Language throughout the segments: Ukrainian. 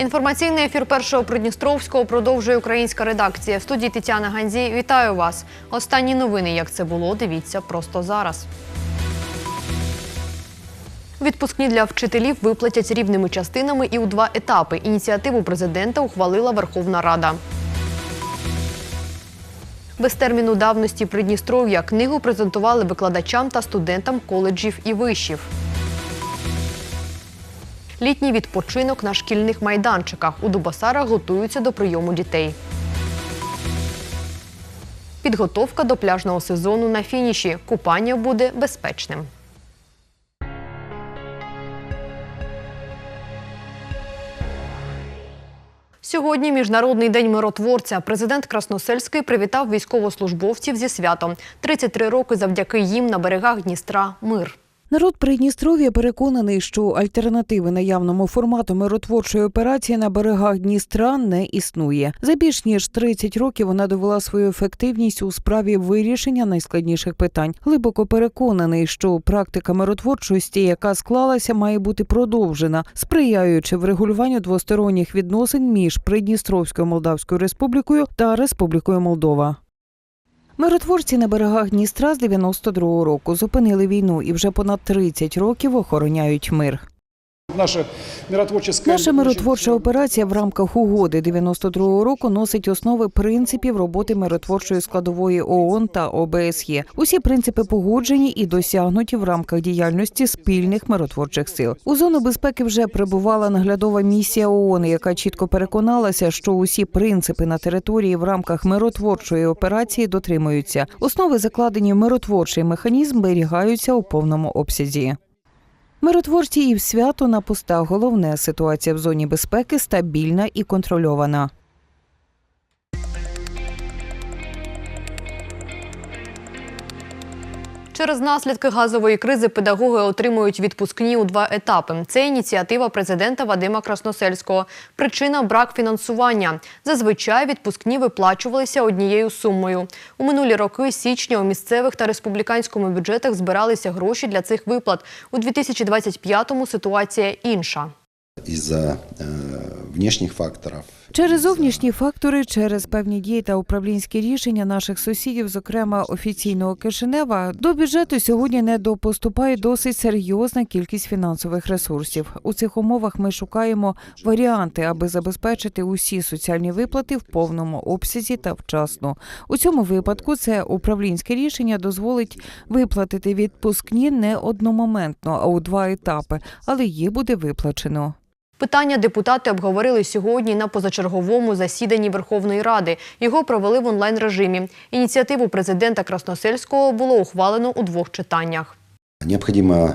Інформаційний ефір першого Придністровського продовжує українська редакція. В студії Тетяна Ганзій. Вітаю вас. Останні новини, як це було, дивіться просто зараз. Відпускні для вчителів виплатять рівними частинами і у два етапи. Ініціативу президента ухвалила Верховна Рада. Без терміну давності Придністров'я книгу презентували викладачам та студентам коледжів і вишів. Літній відпочинок на шкільних майданчиках. У Дубасарах готуються до прийому дітей. Підготовка до пляжного сезону на фініші. Купання буде безпечним. Сьогодні міжнародний день миротворця. Президент Красносельський привітав військовослужбовців зі святом. 33 роки завдяки їм на берегах Дністра мир. Народ Придністров'я переконаний, що альтернативи наявному формату миротворчої операції на берегах Дністра не існує. За більш ніж 30 років вона довела свою ефективність у справі вирішення найскладніших питань. Глибоко переконаний, що практика миротворчості, яка склалася, має бути продовжена, сприяючи врегулюванню двосторонніх відносин між Придністровською Молдавською Республікою та Республікою Молдова. Миротворці на берегах Дністра з 92-го року зупинили війну і вже понад 30 років охороняють мир. Наша миротворческая... Наша миротворча операція в рамках угоди 92-го року носить основи принципів роботи миротворчої складової ООН та ОБСЄ. Усі принципи погоджені і досягнуті в рамках діяльності спільних миротворчих сил. У зону безпеки вже прибувала наглядова місія ООН, яка чітко переконалася, що усі принципи на території в рамках миротворчої операції дотримуються. Основи закладені в миротворчий механізм зберігаються у повному обсязі. Миротворці і в свято на пустах. Головне ситуація в зоні безпеки стабільна і контрольована. Через наслідки газової кризи педагоги отримують відпускні у два етапи. Це ініціатива президента Вадима Красносельського. Причина брак фінансування. Зазвичай відпускні виплачувалися однією сумою. У минулі роки січня у місцевих та республіканському бюджетах збиралися гроші для цих виплат. У 2025-му ситуація інша. из-за э, внешних факторов. Через зовнішні фактори, через певні дії та управлінські рішення наших сусідів, зокрема офіційного Кишинева, до бюджету сьогодні не допоступає досить серйозна кількість фінансових ресурсів. У цих умовах ми шукаємо варіанти, аби забезпечити усі соціальні виплати в повному обсязі та вчасно. У цьому випадку це управлінське рішення дозволить виплатити відпускні не одномоментно, а у два етапи, але їх буде виплачено. Питання депутати обговорили сьогодні на позачерговому засіданні Верховної Ради. Його провели в онлайн-режимі. Ініціативу президента Красносельського було ухвалено у двох читаннях. Необходимо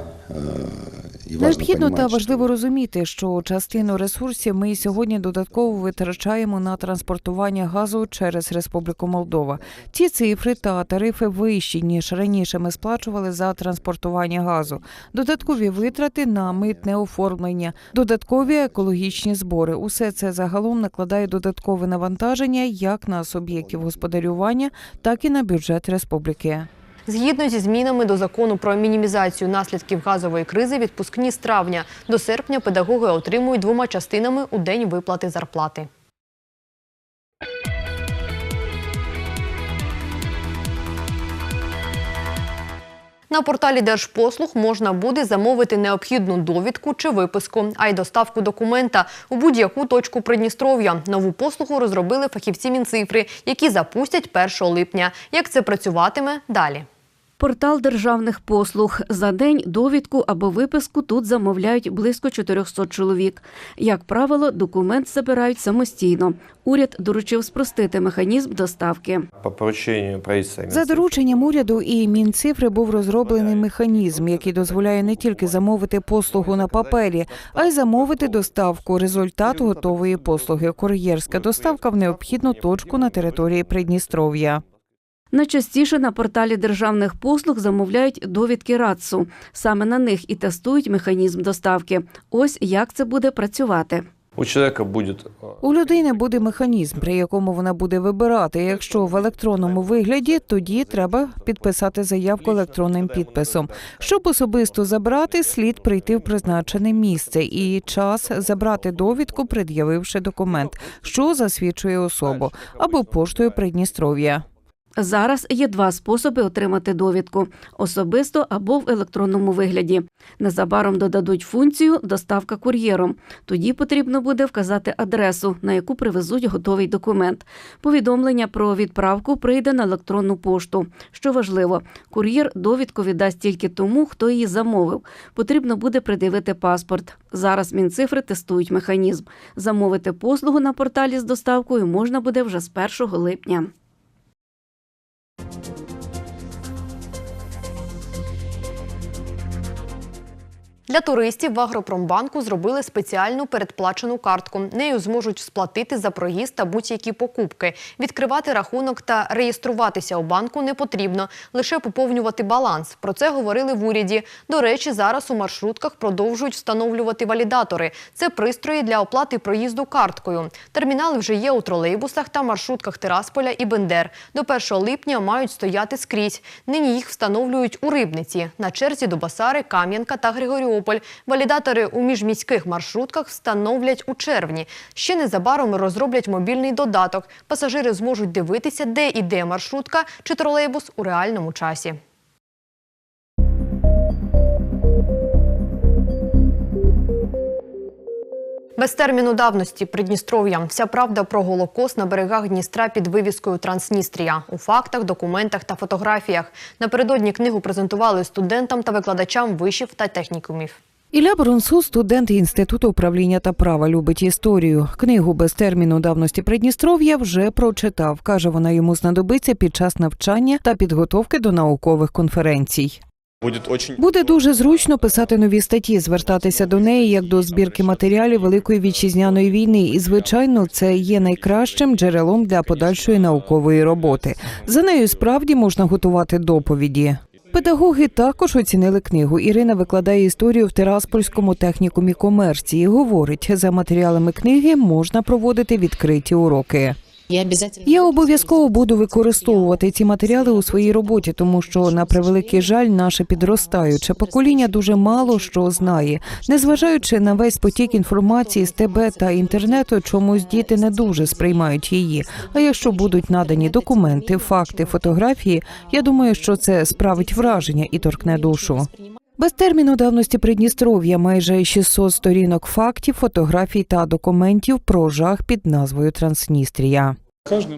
Необхідно та важливо розуміти, що частину ресурсів ми сьогодні додатково витрачаємо на транспортування газу через Республіку Молдова. Ці цифри та тарифи вищі ніж раніше ми сплачували за транспортування газу. Додаткові витрати на митне оформлення, додаткові екологічні збори. Усе це загалом накладає додаткове навантаження як на суб'єктів господарювання, так і на бюджет республіки. Згідно зі змінами до закону про мінімізацію наслідків газової кризи, відпускні з травня до серпня педагоги отримують двома частинами у день виплати зарплати. На порталі Держпослуг можна буде замовити необхідну довідку чи виписку, а й доставку документа у будь-яку точку Придністров'я. Нову послугу розробили фахівці Мінцифри, які запустять 1 липня. Як це працюватиме далі? Портал державних послуг за день довідку або виписку тут замовляють близько 400 чоловік. Як правило, документ забирають самостійно. Уряд доручив спростити механізм доставки. по поручению За дорученням уряду і Мінцифри був розроблений механізм, який дозволяє не тільки замовити послугу на папері, а й замовити доставку результату готової послуги. Кур'єрська доставка в необхідну точку на території Придністров'я. Найчастіше на порталі державних послуг замовляють довідки РАЦУ. Саме на них і тестують механізм доставки. Ось як це буде працювати. У человека будет э, У людини буде механізм, при якому вона буде вибирати. Якщо в електронному вигляді, тоді треба підписати заявку електронним підписом. Щоб особисто забрати, слід прийти в призначене місце і час забрати довідку, пред'явивши документ, що засвідчує особу, або поштою Придністров'я. Зараз є два способи отримати довідку особисто або в електронному вигляді. Незабаром додадуть функцію доставка кур'єром. Тоді потрібно буде вказати адресу, на яку привезуть готовий документ. Повідомлення про відправку прийде на електронну пошту. Що важливо, кур'єр довідку віддасть тільки тому, хто її замовив. Потрібно буде придивити паспорт. Зараз мінцифри тестують механізм. Замовити послугу на порталі з доставкою можна буде вже з 1 липня. Для туристів в Агропромбанку зробили спеціальну передплачену картку. Нею зможуть сплатити за проїзд та будь-які покупки. Відкривати рахунок та реєструватися у банку не потрібно, лише поповнювати баланс. Про це говорили в уряді. До речі, зараз у маршрутках продовжують встановлювати валідатори. Це пристрої для оплати проїзду карткою. Термінали вже є у тролейбусах та маршрутках Тирасполя і Бендер. До 1 липня мають стояти скрізь. Нині їх встановлюють у Рибниці. На черзі до Басари, Кам'янка та Григоріополь. Валідатори у міжміських маршрутках встановлять у червні. Ще незабаром розроблять мобільний додаток. Пасажири зможуть дивитися, де іде маршрутка чи тролейбус у реальному часі. Без терміну давності Придністров'я. Вся правда про Голокост на берегах Дністра під вивіскою Трансністрія. У фактах, документах та фотографіях. Напередодні книгу презентували студентам та викладачам вишів та технікумів. Ілля Бронсу, студент інституту управління та права, любить історію. Книгу без терміну давності Придністров'я вже прочитав. каже, вона йому знадобиться під час навчання та підготовки до наукових конференцій. Будет очень Буде дуже зручно писати нові статті, звертатися до неї як до збірки матеріалів Великої вітчизняної війни. І звичайно, це є найкращим джерелом для подальшої наукової роботи. За нею справді можна готувати доповіді. Педагоги також оцінили книгу. Ірина викладає історію в Тираспольському технікумі комерції. Говорить, за матеріалами книги можна проводити відкриті уроки. Я обов'язково буду використовувати ці матеріали у своїй роботі, тому що на превеликий жаль, наше підростаюче покоління дуже мало що знає. Незважаючи на весь потік інформації з ТБ та інтернету, чомусь діти не дуже сприймають її. А якщо будуть надані документи, факти, фотографії, я думаю, що це справить враження і торкне душу. Без терміну давності Придністров'я майже 600 сторінок фактів, фотографій та документів про жах під назвою Трансністрія.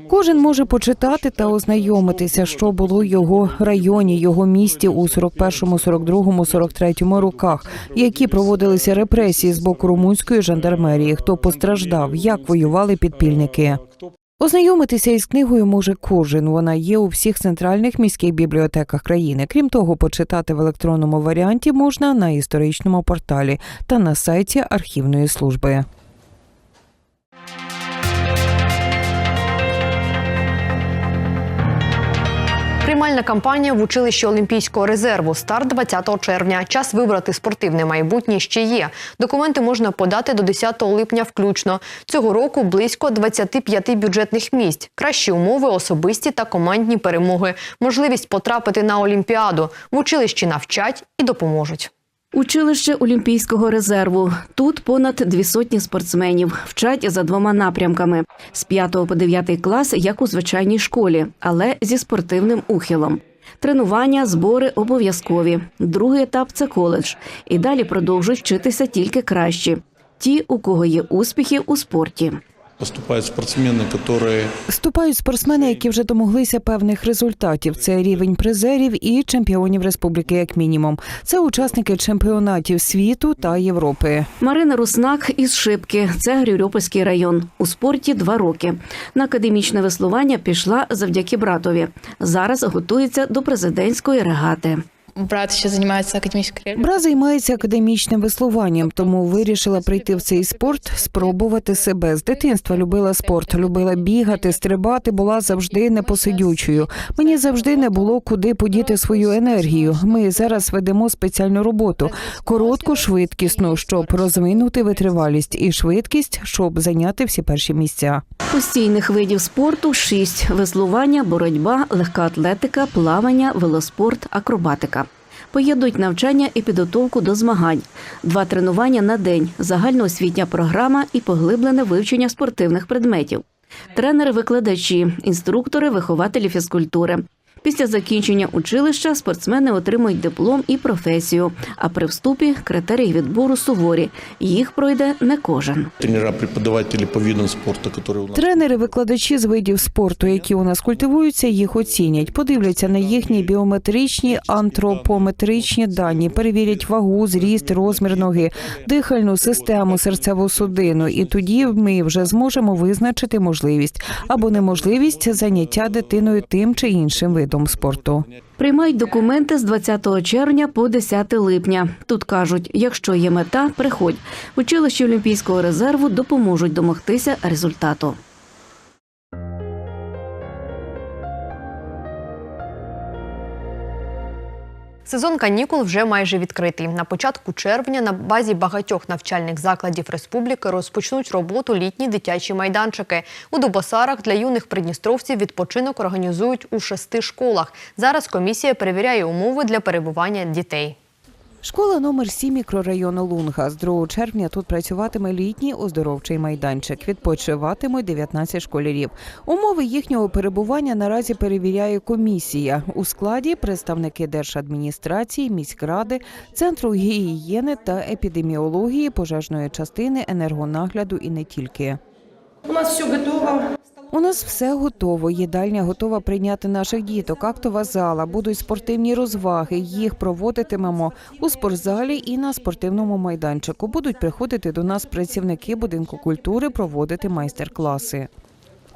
Кожен може почитати та ознайомитися, що було в його районі, його місті у 41, 42, 43 роках, які проводилися репресії з боку румунської жандармерії, хто постраждав, як воювали підпільники. Ознайомитися із книгою може кожен. Вона є у всіх центральних міських бібліотеках країни. Крім того, почитати в електронному варіанті можна на історичному порталі та на сайті архівної служби. Приймальна кампанія в училищі Олімпійського резерву. Старт 20 червня. Час вибрати спортивне майбутнє ще є. Документи можна подати до 10 липня включно. Цього року близько 25 бюджетних місць. Кращі умови, особисті та командні перемоги. Можливість потрапити на Олімпіаду. В училищі навчать і допоможуть. Училище Олімпійського резерву. Тут понад дві сотні спортсменів вчать за двома напрямками: з 5 по 9 клас, як у звичайній школі, але зі спортивним ухилом. Тренування, збори обов'язкові. Другий етап це коледж. І далі продовжують вчитися тільки кращі. Ті, у кого є успіхи у спорті. Поступают спортсмены, которые Вступають спортсмени, які вже домоглися певних результатів. Це рівень призерів і чемпіонів республіки, як мінімум. Це учасники чемпіонатів світу та Європи. Марина Руснак із Шипки. Це Грюрьопольський район. У спорті два роки. На академічне веслування пішла завдяки братові. Зараз готується до президентської регати. Брат ще займається академічною кар'єрою. Бра займається академічним веслуванням, тому вирішила прийти в цей спорт, спробувати себе. З дитинства любила спорт, любила бігати, стрибати, була завжди непосидючою. Мені завжди не було куди подіти свою енергію. Ми зараз ведемо спеціальну роботу, коротку, швидкісну, щоб розвинути витривалість і швидкість, щоб зайняти всі перші місця. Постійних видів спорту шість: веслування, боротьба, легка атлетика, плавання, велоспорт, акробатика. Поєднують навчання і підготовку до змагань, два тренування на день, загальноосвітня програма і поглиблене вивчення спортивних предметів. Тренери-викладачі, інструктори, вихователі фізкультури. Після закінчення училища спортсмени отримують диплом і професію. А при вступі критерії відбору суворі. Їх пройде не кожен. Тренера, преподаватели по видам спорта, которые у нас Тренери, викладачі з видів спорту, які у нас культивуються, їх оцінять, подивляться на їхні біометричні, антропометричні дані, перевірять вагу, зріст, розмір ноги, дихальну систему, серцеву судину. І тоді ми вже зможемо визначити можливість або неможливість заняття дитиною тим чи іншим видом спорту. Приймають документи з 20 червня по 10 липня. Тут кажуть, якщо є мета, приходь. Училищі Олімпійського резерву допоможуть домогтися результату. Сезон канікул вже майже відкритий. На початку червня на базі багатьох навчальних закладів республіки розпочнуть роботу літні дитячі майданчики. У Дубосарах для юних придністровців відпочинок організують у шести школах. Зараз комісія перевіряє умови для перебування дітей. Школа номер 7 мікрорайону Лунга. З 2 червня тут працюватиме літній оздоровчий майданчик. Відпочиватимуть 19 школярів. Умови їхнього перебування наразі перевіряє комісія. У складі представники держадміністрації, міськради, центру гігієни та епідеміології, пожежної частини, енергонагляду і не тільки. У нас все готово. У нас все готово. Їдальня готова прийняти наших діток. Актова зала, будуть спортивні розваги. Їх проводитимемо у спортзалі і на спортивному майданчику. Будуть приходити до нас працівники будинку культури, проводити майстер-класи.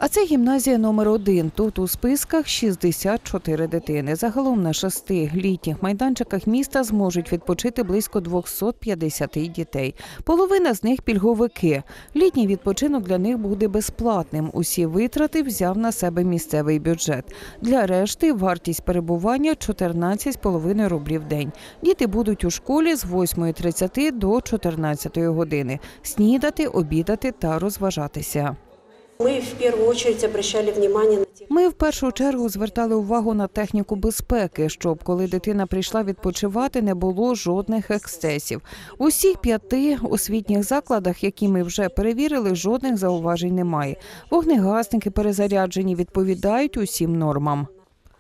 А це гімназія номер один. Тут у списках 64 дитини. Загалом на шести літніх майданчиках міста зможуть відпочити близько 250 дітей. Половина з них пільговики. Літній відпочинок для них буде безплатним. Усі витрати взяв на себе місцевий бюджет. Для решти вартість перебування 14,5 рублів день. Діти будуть у школі з 8.30 до 14 години. Снідати, обідати та розважатися. Мы в першу чергу обращали внимание на Ми в першу чергу звертали увагу на техніку безпеки, щоб коли дитина прийшла відпочивати, не було жодних ексцесів. У всіх п'яти освітніх закладах, які ми вже перевірили, жодних зауважень немає. Вогнегасники перезаряджені, відповідають усім нормам.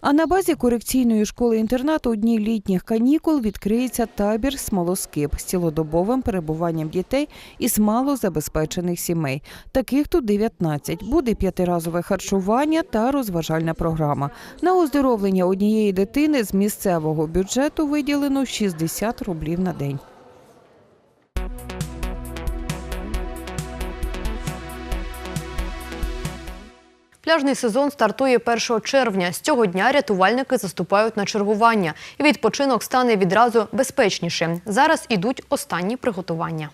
А на базі корекційної школи інтернату у дні літніх канікул відкриється табір смолоскип з цілодобовим перебуванням дітей із малозабезпечених сімей. Таких тут 19. Буде п'ятиразове харчування та розважальна програма. На оздоровлення однієї дитини з місцевого бюджету виділено 60 рублів на день. Пляжний сезон стартує 1 червня. З цього дня рятувальники заступають на чергування. І відпочинок стане відразу безпечнішим. Зараз ідуть останні приготування.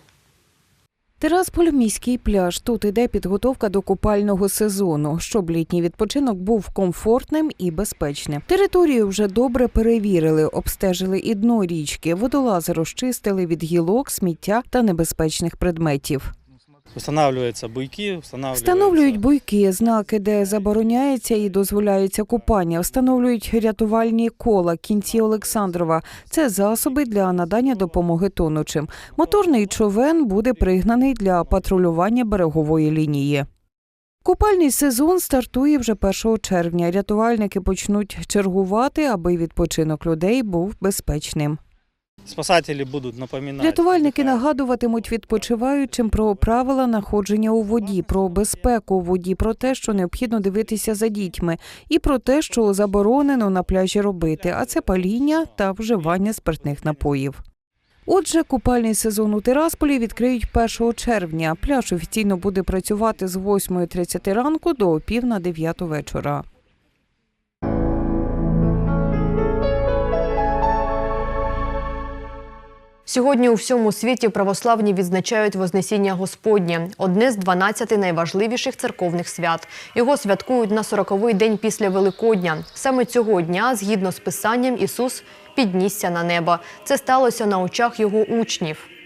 Терасполь міський пляж. Тут іде підготовка до купального сезону, щоб літній відпочинок був комфортним і безпечним. Територію вже добре перевірили, обстежили і дно річки, водолази розчистили від гілок, сміття та небезпечних предметів. Встановлюються буйки, встановлюються... Встановлюють буйки, знаки, де забороняється і дозволяється купання. Встановлюють рятувальні кола кінці Олександрова. Це засоби для надання допомоги тонучим. Моторний човен буде пригнаний для патрулювання берегової лінії. Купальний сезон стартує вже 1 червня. Рятувальники почнуть чергувати, аби відпочинок людей був безпечним. Спасателі будуть напоминати. Рятувальники нагадуватимуть відпочиваючим про правила находження у воді, про безпеку у воді, про те, що необхідно дивитися за дітьми, і про те, що заборонено на пляжі робити, а це паління та вживання спиртних напоїв. Отже, купальний сезон у Тирасполі відкриють 1 червня. Пляж офіційно буде працювати з 8.30 ранку до пів на 9 вечора. Сьогодні у всьому світі православні відзначають Вознесіння Господнє – одне з 12 найважливіших церковних свят. Його святкують на 40-й день після Великодня. Саме цього дня, згідно з Писанням, Ісус піднісся на небо. Це сталося на очах його учнів.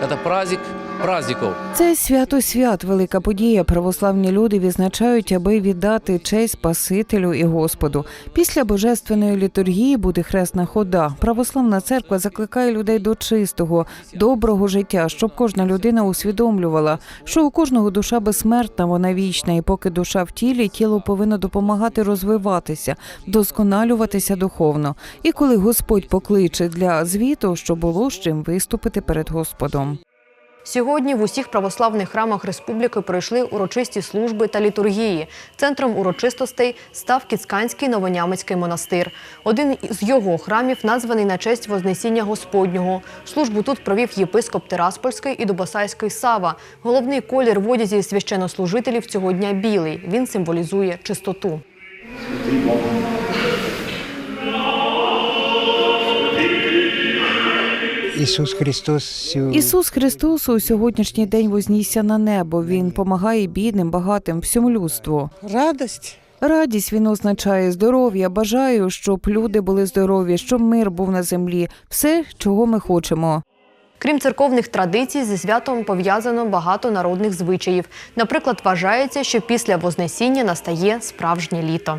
Это праздник праздников. Це свято свят, велика подія. Православні люди відзначають, аби віддати честь Спасителю і Господу. Після божественної літургії буде хресна хода. Православна церква закликає людей до чистого, доброго життя, щоб кожна людина усвідомлювала, що у кожного душа безсмертна, вона вічна, і поки душа в тілі, тіло повинно допомагати розвиватися, вдосконалюватися духовно. І коли Господь покличе для звіту, що було з чим виступити перед Господом. Сьогодні в усіх православних храмах республіки пройшли урочисті служби та літургії. Центром урочистостей став Кіцканський Новонямецький монастир. Один з його храмів названий на честь Вознесіння Господнього. Службу тут провів єпископ Тираспольський і Дубосайський Сава. Головний колір в одязі священнослужителів цього дня білий. Він символізує чистоту. Ісус Христос Ісус Христос у сьогоднішній день вознісся на небо. Він помагає бідним, багатим, всьому людству. радость. Радість він означає здоров'я. Бажаю, щоб люди були здорові, щоб мир був на землі. Все, чого ми хочемо. Крім церковних традицій, зі святом пов'язано багато народних звичаїв. Наприклад, вважається, що після Вознесіння настає справжнє літо.